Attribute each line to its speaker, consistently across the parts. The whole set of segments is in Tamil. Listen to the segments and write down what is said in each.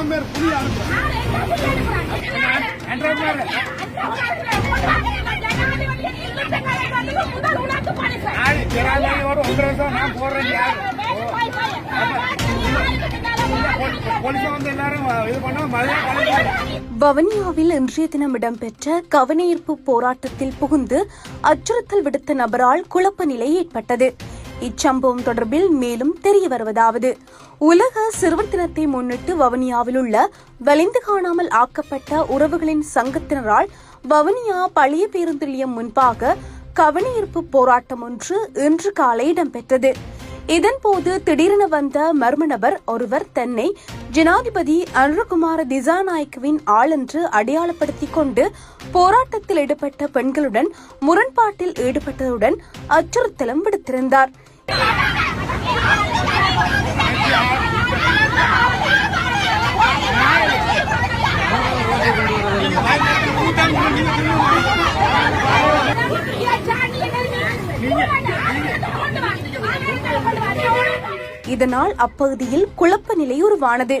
Speaker 1: புலம்பெயர் புலி
Speaker 2: ஜனாதிபதியோடு இன்றைய தினம் இடம்பெற்ற கவனஈர்ப்பு போராட்டத்தில் புகுந்து அச்சுறுத்தல் விடுத்த நபரால் குழப்ப நிலை ஏற்பட்டது. இச்சம்பவம் தொடர்பில் மேலும் தெரிய வருவதாவது. உலக சிறுவர் தினத்தை முன்னிட்டு வவனியாவில் உள்ள வலிந்து காணாமல் ஆக்கப்பட்ட உறவுகளின் சங்கத்தினரால் வவுனியா பழைய பேருந்து நிலையம் முன்பாக கவனஈர்ப்பு போராட்டம் ஒன்று இன்று காலை இடம்பெற்றது. இதன்போது திடீரென வந்த மர்ம நபர் ஒருவர் தன்னை ஜனாதிபதி அனுரகுமார திசாநாயக்கவின் ஆள் என்று அடையாளப்படுத்திக் கொண்டு போராட்டத்தில் ஈடுபட்ட பெண்களுடன் முரண்பாட்டில் ஈடுபட்டதுடன் அச்சுறுத்தலும் விடுத்திருந்தார். இதனால் அப்பகுதியில் குழப்ப நிலை உருவானது.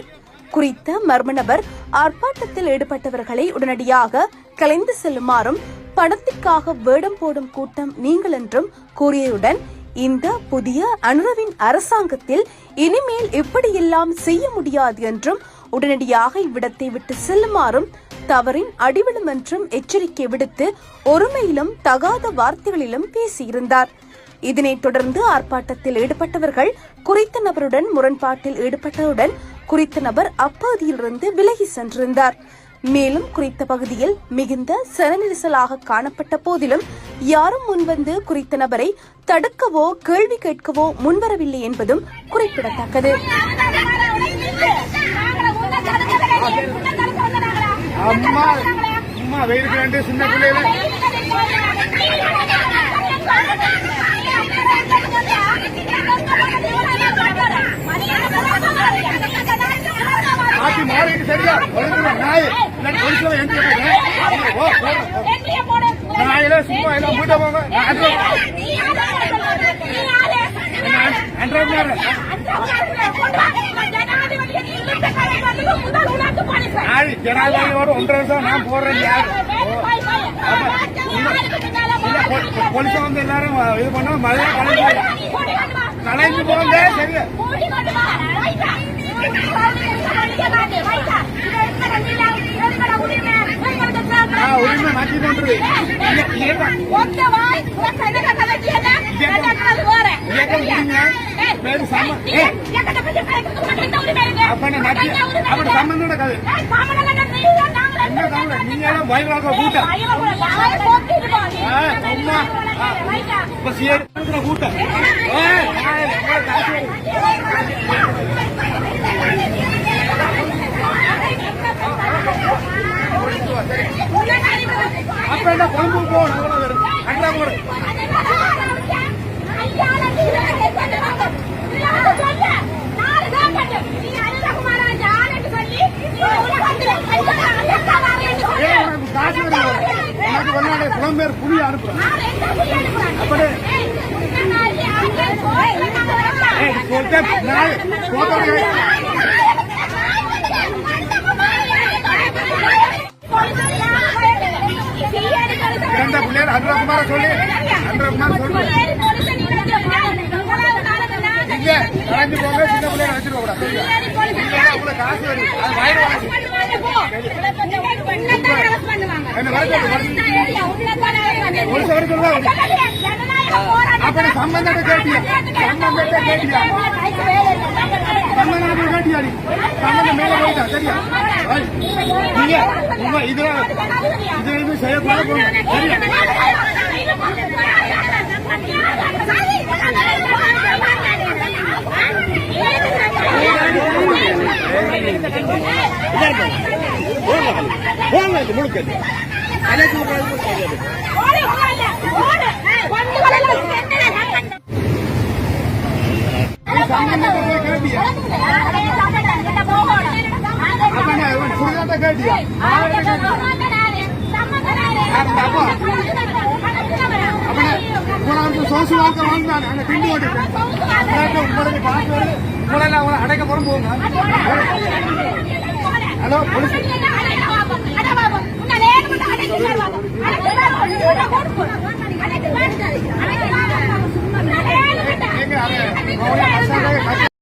Speaker 2: குறித்த மர்ம நபர் ஆர்ப்பாட்டத்தில் ஈடுபட்டவர்களை உடனடியாக கலைந்து செல்லுமாறும் பணத்திற்காக வேடம் போடும் கூட்டம் நீங்கள் என்றும் கூறியதுடன் இந்த புதிய அனுரவின் அரசாங்கத்தில் இனிமேல் இப்படியெல்லாம் செய்ய முடியாது என்றும் உடனடியாக இவ்விடத்தை விட்டு செல்லுமாறும் தவறின் அடிவிடும் என்றும் எச்சரிக்கை விடுத்து ஒருமையிலும் தகாத வார்த்தைகளிலும் பேசியிருந்தார். இதனைத் தொடர்ந்து ஆர்ப்பாட்டத்தில் ஈடுபட்டவர்கள் குறித்த நபருடன் முரண்பாட்டில் ஈடுபட்டதுடன் குறித்த நபர் அப்பகுதியிலிருந்து விலகி சென்றிருந்தார். மேலும் குறித்த பகுதியில் மிகுந்த சனநெரிசலாக காணப்பட்ட போதிலும் யாரும் முன்வந்து குறித்த நபரை தடுக்கவோ கேள்வி கேட்கவோ முன்வரவில்லை என்பதும் குறிப்பிடத்தக்கது.
Speaker 1: சின்ன நாயில சும்மா எல்லாம் போயிட்டு போங்க. ஜனாதிபதியோட ஒன்றரை வருஷம் நான் போடுறேன் யாரு போலீஸ் வந்து எல்லாரும் இது பண்ண மழையா கலைஞ்சு கலைஞ்சு போங்க காசு வரும். அப்ப என்ன கொழும்பு போகணும் வரும் அன்றா போறேன் இரண்ட பிள்ளைகள் அன்றகுமார சொல்லி. அன்றகுமார சொல்லி. இங்க கலைஞ்சு போங்க. சின்ன பிள்ளைகள் வச்சிருக்க கூடாது காசு அது வாயிடுவாங்க என்ன சவரத்தில் தான் அப்படி சம்பந்தத்தை கேட்டியா? சம்பந்தத்தை கேட்டியா? சம்பந்தத்தை கேட்டியா நீ சம்பந்தம் மேல போயிட்டா சரியா? ஐய், நீங்க உங்க இதுல இது இது செய்யக்கூடாது போங்க சரியா? போங்க முழுக்க. சம்பந்தத்தை போய் கேட்டியா அப்ப பிண்டு ஓட்டுட்டேன் அவங்களை அடைக்க போங்க ஹலோ போலீஸ்.